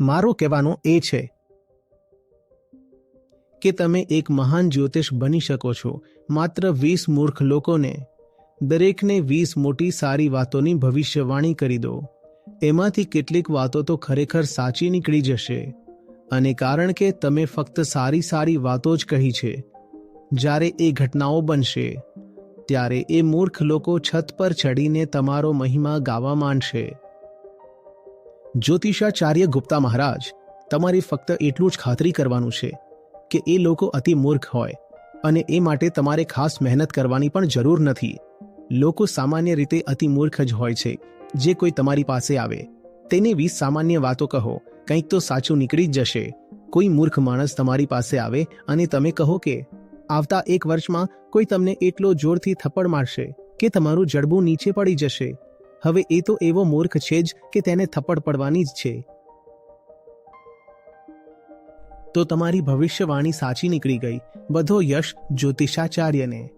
મારો કહેવાનું એ છે કે તમે એક મહાન જ્યોતિષ બની શકો છો. માત્ર વીસ મૂર્ખ લોકોને, દરેકને વીસ મોટી સારી વાતોની ભવિષ્યવાણી કરી દો. એમાંથી કેટલીક વાતો તો ખરેખર સાચી નીકળી જશે. અને કારણ કે તમે ફક્ત સારી સારી વાતો જ કહી છે, જ્યારે એ ઘટનાઓ બનશે, ત્યારે એ મૂર્ખ લોકો છત પર ચડીને તમારો મહિમા ગાવા માંડશે. જ્યોતિષાચાર્ય ગુપ્તા મહારાજ, તમારે ફક્ત એટલું જ ખાતરી કરવાનું છે કે એ લોકો અતિ મૂર્ખ હોય અને એ માટે તમારે ખાસ મહેનત કરવાની પણ જરૂર નથી. લોકો સામાન્ય રીતે અતિ મૂર્ખ જ હોય છે, જે કોઈ તમારી પાસે આવે. તેને વીસ સામાન્ય વાતો કહો, કંઈક તો સાચું નીકળી જ જશે. કોઈ મૂર્ખ માણસ તમારી પાસે આવે અને તમે કહો કે, આવતા એક વર્ષમાં કોઈ તમને એટલો જોરથી થપ્પડ મારશે કે તમારું જડબું નીચે પડી જશે. હવે એ તો એવો મૂર્ખ છે જ કે તેને થપ્પડ પડવાની જ છે. તો તમારી ભવિષ્યવાણી સાચી નીકળી ગઈ. બધો યશ જ્યોતિષાચાર્યને.